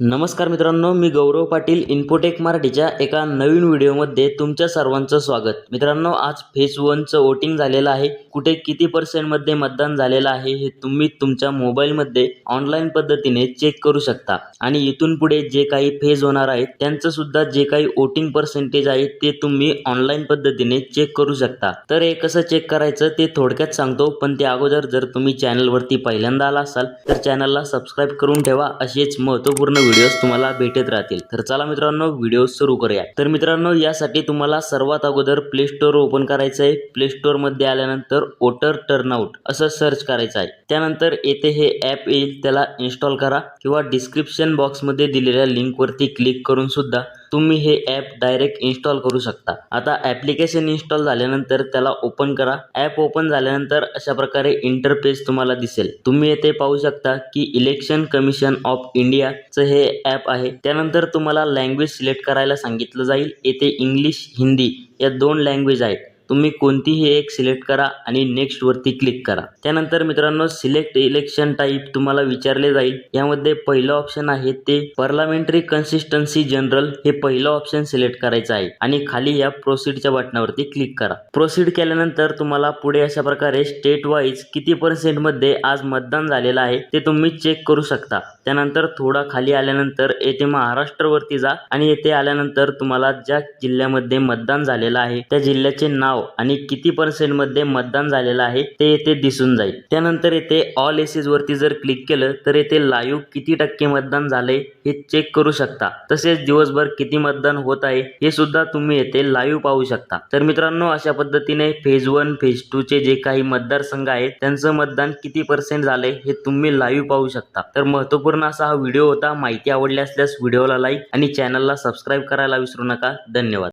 नमस्कार मित्रांनो मी गौरव पाटील इन्फोटेक मराठीच्या एका नवीन व्हिडिओमध्ये तुमच्या सर्वांचं स्वागत. मित्रांनो आज फेज वनचं वोटिंग झालेलं आहे. कुठे किती पर्सेंटमध्ये मतदान झालेलं आहे हे तुम्ही तुमच्या मोबाईलमध्ये ऑनलाईन पद्धतीने चेक करू शकता. आणि इथून पुढे जे काही फेज होणार आहेत त्यांचं सुद्धा जे काही वोटिंग पर्सेंटेज आहे ते तुम्ही ऑनलाईन पद्धतीने चेक करू शकता. तर हे कसं चेक करायचं ते थोडक्यात सांगतो पण त्या अगोदर जर तुम्ही चॅनलवरती पहिल्यांदा आला असाल तर चॅनलला सबस्क्राईब करून ठेवा. असेच महत्त्वपूर्ण व्हिडिओज तुम्हाला भेटत राहतील. तर चला मित्रांनो व्हिडिओ सुरू करूया. तर मित्रांनो यासाठी तुम्हाला सर्वात अगोदर प्ले स्टोअर ओपन करायचं आहे. प्ले स्टोअरमध्ये आल्यानंतर वोटर टर्नआउट असं सर्च करायचं आहे. त्यानंतर येथे हे ॲप येईल त्याला इन्स्टॉल करा किंवा डिस्क्रिप्शन बॉक्समध्ये दिलेल्या लिंकवरती क्लिक करून सुद्धा तुम्ही हे ॲप डायरेक्ट इन्स्टॉल करू शकता. आता ॲप्लिकेशन इन्स्टॉल झाल्यानंतर त्याला ओपन करा. ॲप ओपन झाल्यानंतर अशा प्रकारे इंटरफेस तुम्हाला दिसेल. तुम्ही येथे पाहू शकता की इलेक्शन कमिशन ऑफ इंडियाचं हे ॲप आहे. त्यानंतर तुम्हाला लँग्वेज सिलेक्ट करायला सांगितलं जाईल. येथे इंग्लिश हिंदी या दोन लँग्वेज आहेत. तुम्ही कोणतीही एक सिलेक्ट करा आणि नेक्स्टवरती क्लिक करा. त्यानंतर मित्रांनो सिलेक्ट इलेक्शन टाईप तुम्हाला विचारले जाईल. यामध्ये पहिलं ऑप्शन आहे ते पार्लमेंटरी कन्सिस्टन्सी जनरल हे पहिलं ऑप्शन सिलेक्ट करायचं आहे. आणि खाली या प्रोसीडच्या बटनावरती क्लिक करा. प्रोसीड केल्यानंतर तुम्हाला पुढे अशा प्रकारे स्टेट वाईज किती पर्सेंटमध्ये आज मतदान झालेलं आहे ते तुम्ही चेक करू शकता. त्यानंतर थोडा खाली आल्यानंतर येथे महाराष्ट्रवरती जा आणि येथे आल्यानंतर तुम्हाला ज्या जिल्ह्यामध्ये मतदान झालेलं आहे त्या जिल्ह्याचे नाव आणि किती पर्सेंटमध्ये मतदान झालेलं आहे ते येथे दिसून जाईल. त्यानंतर येथे ऑल एसेस वरती जर क्लिक केलं तर येथे लाईव्ह किती टक्के मतदान झाले हे चेक करू शकता. तसेच दिवसभर किती मतदान होत आहे हे सुद्धा तुम्ही येथे लाईव्ह पाहू शकता. तर मित्रांनो अशा पद्धतीने फेज वन फेज टू चे जे काही मतदारसंघ आहेत त्यांचं मतदान किती पर्सेंट झाले हे तुम्ही लाईव्ह पाहू शकता. तर महत्त्वपूर्ण असा हा व्हिडिओ होता. माहिती आवडली असल्यास व्हिडिओला लाईक आणि चॅनलला सबस्क्राईब करायला विसरू नका. धन्यवाद.